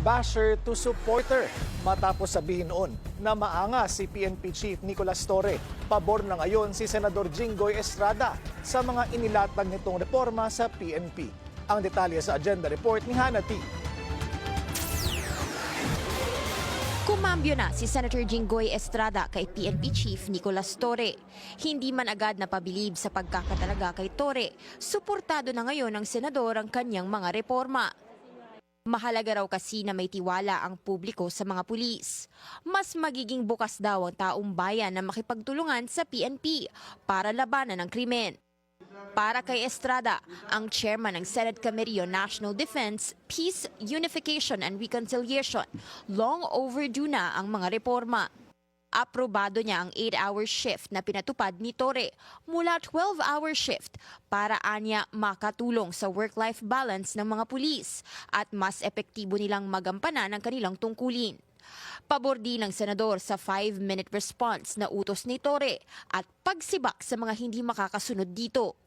basher to supporter matapos sabihin noon na maanga si PNP Chief Nicolas Torre. Pabor na ngayon si Senador Jinggoy Estrada sa mga inilatag nitong reforma sa PNP. Ang detalye sa agenda report ni Hannah. Kumambyo na si Senator Jinggoy Estrada kay PNP Chief Nicolas Torre. Hindi man agad napabilib sa pagkakatalaga kay Torre, suportado na ngayon ng senador ang kanyang mga reforma. Mahalaga raw kasi na may tiwala ang publiko sa mga pulis. Mas magiging bukas daw ang taong bayan na makipagtulungan sa PNP para labanan ang krimen. Para kay Estrada, ang chairman ng Senate Committee on National Defense, Peace, Unification and Reconciliation, long overdue na ang mga reforma. Aprobado niya ang 8-hour shift na pinatupad ni Torre mula 12-hour shift para anya makatulong sa work-life balance ng mga pulis at mas epektibo nilang magampanan ang kanilang tungkulin. Pabor din ng senador sa 5-minute response na utos ni Torre at pagsibak sa mga hindi makakasunod dito.